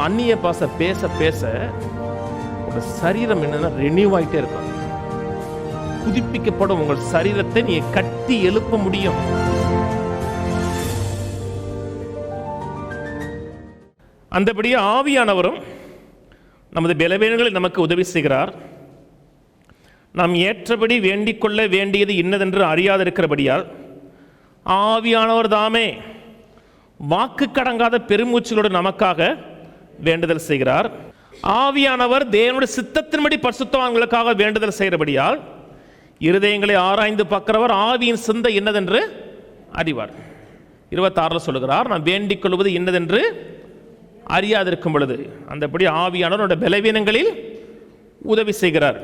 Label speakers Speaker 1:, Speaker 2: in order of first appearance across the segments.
Speaker 1: அந்நிய பாச பேச பேச உங்க சரீரம் என்னன்னா ரெனியூ ஆயிட்டே இருக்கும். புதுப்பிக்கப்படும் உங்கள் சரீரத்தை நீ கட்டி எழுப்ப முடியும். அந்தபடியே ஆவியானவரும் நமது பலவீனங்களை நமக்கு உதவி செய்கிறார். நாம் ஏற்றபடி வேண்டிக் கொள்ள வேண்டியது இன்னதென்று அறியாதிருக்கிறபடியால் ஆவியானவர் தாமே வாக்கு கடங்காத பெருமூச்சுகளோடு நமக்காக வேண்டுதல் செய்கிறார். ஆவியானவர் தேவனுடைய சித்தத்தின்படி பரிசுத்தவான்களுக்காக வேண்டுதல் செய்கிறபடியால் இருதயங்களை ஆராய்ந்து பார்க்கிறவர் ஆவியின் சிந்தை என்னதென்று அறிவார். இருபத்தாறில் சொல்லுகிறார் நான் வேண்டிக் கொள்வது என்னதென்று அறியாதிருக்கும் பொழுது. அந்தபடி ஆவியானவரோட பலவீனங்களில் உதவி செய்கிறார்.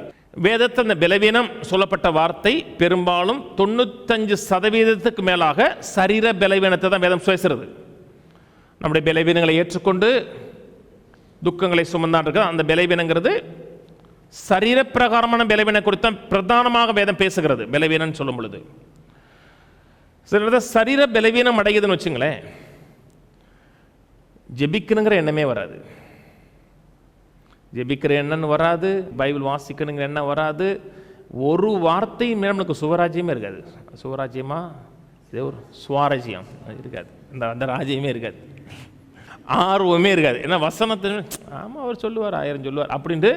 Speaker 1: வேதத்தில் அந்த பலவீனம் சொல்லப்பட்ட வார்த்தை பெரும்பாலும் தொண்ணூத்தஞ்சு சதவீதத்துக்கு மேலாக சரீர பலவீனத்தை தான் வேதம் பேசுறது நம்முடைய பலவீனங்களை ஏற்றுக்கொண்டு துக்கங்களை சுமந்தான் இருக்க அந்த பலவீனங்கிறது சரீரப்பிரகாரமான பலவீனம் குறித்து பிரதானமாக வேதம் பேசுகிறது. பலவீனம் சொல்லும் பொழுது. சில சரீர பலவீனம் அடையுதுன்னு வச்சுங்களேன். ஜெபிக்கணுங்கிற எண்ணமே வராது. ஜெபிக்கிற எண்ணம் வராது. பைபிள் வாசிக்கணுங்கிற எண்ணம் வராது. ஒரு வார்த்தையும் நம்மளுக்கு சுவராஜ்யமே இருக்காது. சுவராஜ்யமா? இது ஒரு சுவாரஜ்யம் இருக்காது. இந்த அந்த ராஜ்யமே இருக்காது. ஆர்வமே இருக்காது. ஏன்னா வசனத்தை ஆமாம் அவர் சொல்லுவார் ஆயிரம் சொல்லுவார் அப்படின்ட்டு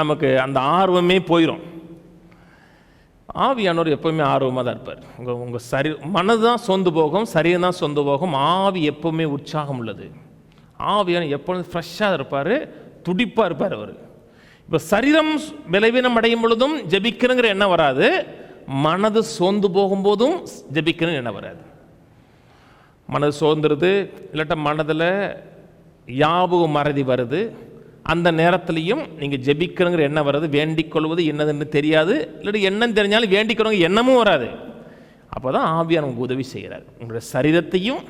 Speaker 1: நமக்கு அந்த ஆர்வமே போயிடும் ஆவியானவர் எப்போவுமே ஆர்வமாக தான் இருப்பார். உங்கள் உங்கள் சரி மனது தான் சொந்து போகும் சரீரம் தான் சொந்து போகும் ஆவி எப்போவுமே உற்சாகம் உள்ளது. ஆவியான எப்பொழுதும் ஃப்ரெஷ்ஷாக இருப்பார் துடிப்பாக இருப்பார் அவர். இப்போ சரீரம் விளைவினம் அடையும் பொழுதும் ஜெபிக்கணுங்கிற எண்ணம் வராது மனது சோர்ந்து போகும்போதும் ஜெபிக்கணும்னு எண்ணம் வராது. மனது சோர்ந்துருது இல்லாட்ட மனதில் யாபகம் மறதி வருது. அந்த நேரத்துலையும் நீங்கள் ஜெபிக்கணுங்கிற எண்ணம் வர்றது வேண்டிக் கொள்வது என்னதுன்னு தெரியாது. இல்லாட்டி எண்ணம் தெரிஞ்சாலும் வேண்டிக்கிறவங்க எண்ணமும் வராது. அப்போ தான் ஆவியார் உங்களுக்கு உதவி செய்கிறார். உங்களுடைய சரீரத்தையும்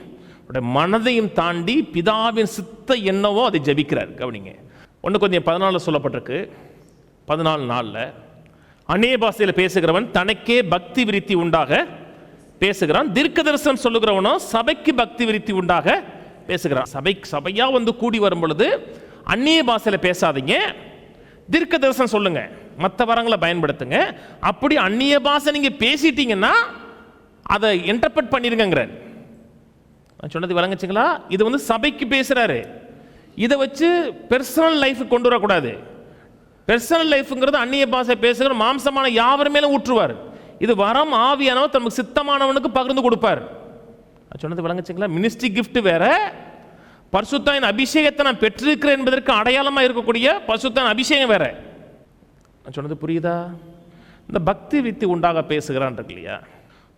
Speaker 1: உங்களுடைய மனதையும் தாண்டி பிதாவின் சித்த என்னவோ அதை ஜெபிக்கிறார். கவனிங்க. ஒன்று கொஞ்சம் பதினாலில் சொல்லப்பட்டிருக்கு. பதினாலு நாளில் அந்நிய பாஷையில் பேசுகிறவன் தனக்கே பக்தி விருத்தி உண்டாக பேசுகிறான். தீர்க்க தரிசனம் சொல்லுகிறவனோ சபைக்கு பக்தி விருத்தி உண்டாக பேசுகிறான். சபை சபையாக வந்து கூடி வரும் பொழுது அந்நிய பாஷையில் பேசாதீங்க. தீர்க்க தரிசனம் சொல்லுங்க. மற்ற வரங்களை பயன்படுத்துங்க. அப்படி அந்நிய பாஷை நீங்கள் பேசிட்டீங்கன்னா அதை இன்டர்பிரட் பண்ணிருங்கிற நான் சொன்னது விளங்குச்சுங்களா? இது வந்து சபைக்கு பேசுகிறாரு இதை வச்சு பெர்சனல் லைஃபுக்கு கொண்டு வரக்கூடாது. பெர்சனல் லைஃப்ங்கிறது அந்நிய பாஷை பேசுகிற மாம்சமான யாவர் மேலும் ஊற்றுவார். இது வரம் ஆவியானவர் தமக்கு சித்தமானவனுக்கு பகிர்ந்து கொடுப்பார். நான் சொன்னது விளங்குச்சிங்களா? மினிஸ்ட்ரி கிஃப்ட் வேற. பரிசுத்தாயின் அபிஷேகத்தை நான் பெற்றிருக்கிறேன் என்பதற்கு அடையாளமாக இருக்கக்கூடிய பரிசுத்தாயின் அபிஷேகம் வேற. நான் சொன்னது புரியுதா? இந்த பக்தி வித்தி உண்டாக பேசுகிறான் இருக்கு இல்லையா?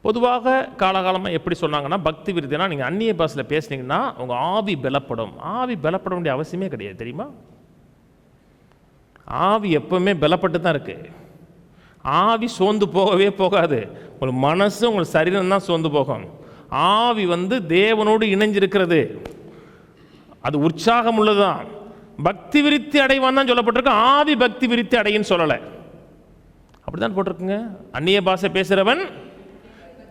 Speaker 1: பொதுவாக காலகாலமாக எப்படி சொன்னாங்கன்னா பக்தி விருத்தினா நீங்கள் அந்நிய பாஷையில் பேசுனீங்கன்னா உங்கள் ஆவி பலப்படும். ஆவி பலப்பட வேண்டிய அவசியமே கிடையாது தெரியுமா? ஆவி எப்பவுமே பலப்பட்டு தான் இருக்குது ஆவி சோர்ந்து போகவே போகாது. உங்கள் மனசு உங்கள் சரீரம் தான் சோர்ந்து போகும். ஆவி வந்து தேவனோடு இணைஞ்சிருக்கிறது. அது உற்சாகம் உள்ளதுதான் பக்தி விருத்தி அடைவான் தான் சொல்லப்பட்டிருக்கு. ஆவி பக்தி விருத்தி அடையின்னு சொல்லலை. அப்படிதான் போட்டிருக்குங்க. அந்நிய பாஷை பேசுகிறவன்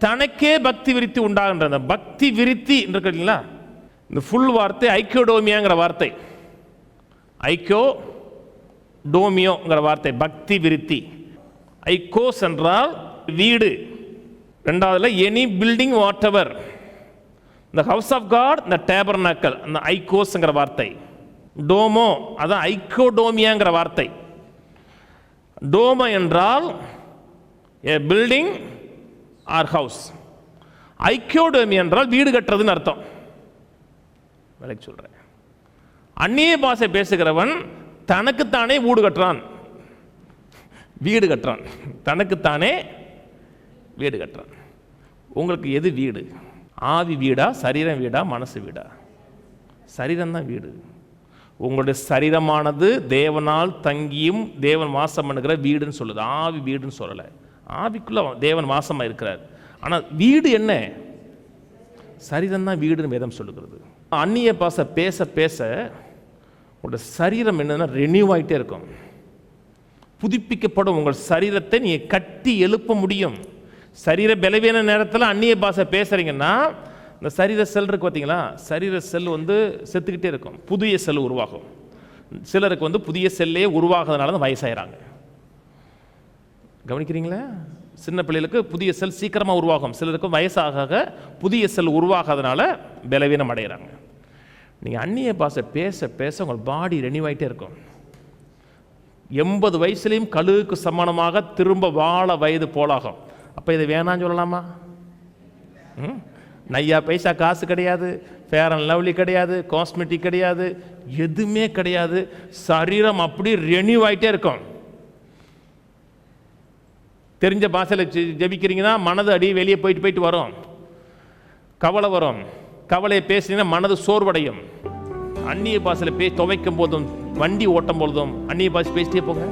Speaker 1: தனக்கே பக்தி விருத்தி உண்டாகின்ற அந்த பக்தி விருத்தி இருக்கு இல்லைங்களா? இந்த ஃபுல் வார்த்தை ஐக்கியோடோமியாங்கிற வார்த்தை. ஐக்கியோ டோமியோங்கிற வார்த்தை. பக்தி விருத்தி. ஐகோஸ் என்றால் வீடு. ரெண்டாவதுல எனி பில்டிங் வாட் எவர் இந்த ஹவுஸ் ஆஃப் காட் இந்த டேபர்னாக்கல் அந்த ஐகோஸ்ங்கிற வார்த்தை. டோமோ அதான் ஐக்கோடோமியாங்கிற வார்த்தை. டோமோ என்றால் ஏ பில்டிங் ஆர் ஹவுஸ் ஐக்கியோடோமி என்றால் வீடு கட்டுறதுன்னு அர்த்தம். விலைக்கு சொல்கிறேன் அந்நிய பாஷை பேசுகிறவன் தனக்குத்தானே வீடு கட்டுறான். வீடு கட்டுறான். தனக்குத்தானே வீடு கட்டுறான். உங்களுக்கு எது வீடு? ஆவி வீடா சரீரம் வீடா மனசு வீடா? சரீரம் தான் வீடு. உங்களுடைய சரீரமானது தேவனால் தங்கியும் தேவன் வாசம் பண்ணுகிற வீடுன்னு சொல்லுது. ஆவி வீடுன்னு சொல்லலை. ஆவிக்குள்ள தேவன் வாசமாக இருக்கிறார். ஆனால் வீடு என்ன? சரீரம் தான் வீடுன்னு வேதம் சொல்லுகிறது. அந்நிய பாச பேச பேச உங்களோட சரீரம் என்னன்னா ரெனியூ ஆகிட்டே இருக்கும். புதுப்பிக்கப்படும் உங்கள் சரீரத்தை நீங்கள் கட்டி எழுப்ப முடியும். சரீர பலவீன நேரத்தில் அந்நிய பாஷை பேசுகிறீங்கன்னா இந்த சரீர செல் இருக்கு பார்த்தீங்களா சரீர செல் வந்து செத்துக்கிட்டே இருக்கும். புதிய செல் உருவாகும். சிலருக்கு வந்து புதிய செல்லே உருவாகிறதுனால தான் வயசாகிறாங்க கவனிக்கிறீங்களா? சின்ன பிள்ளைகளுக்கு புதிய செல் சீக்கிரமாக உருவாகும். சிலருக்கு வயசாக ஆக புதிய செல் உருவாகாதனால பலவீனம் அடைகிறாங்க நீங்கள் அந்நிய பாஷை பேச பேச உங்கள் பாடி ரெனிவாயிட்டே இருக்கும். எண்பது வயசுலேயும் கழுகுக்கு சமானமாக திரும்ப வாழ வயது போலாகும். அப்போ இதை வேணான்னு சொல்லலாமா? ம்? நையா பைசா காசு கிடையாது ஃபேர் அண்ட் லவ்லி கிடையாது காஸ்மெட்டிக் கிடையாது எதுவுமே கிடையாது. சரீரம் அப்படி ரெனியூ ஆகிட்டே இருக்கும். தெரிஞ்ச பாஷையில் ஜபிக்கிறீங்கன்னா ஜெபிக்கிறீங்கன்னா மனது அடி வெளியே போயிட்டு போயிட்டு வரும். கவலை வரும். கவலையை பேசினீங்கன்னா மனது சோர்வடையும். அந்நிய பாஷையில் பே துவைக்கும் போதும் வண்டி ஓட்டும் பொழுதும் அந்நிய பாஷை பேசிட்டே போங்க.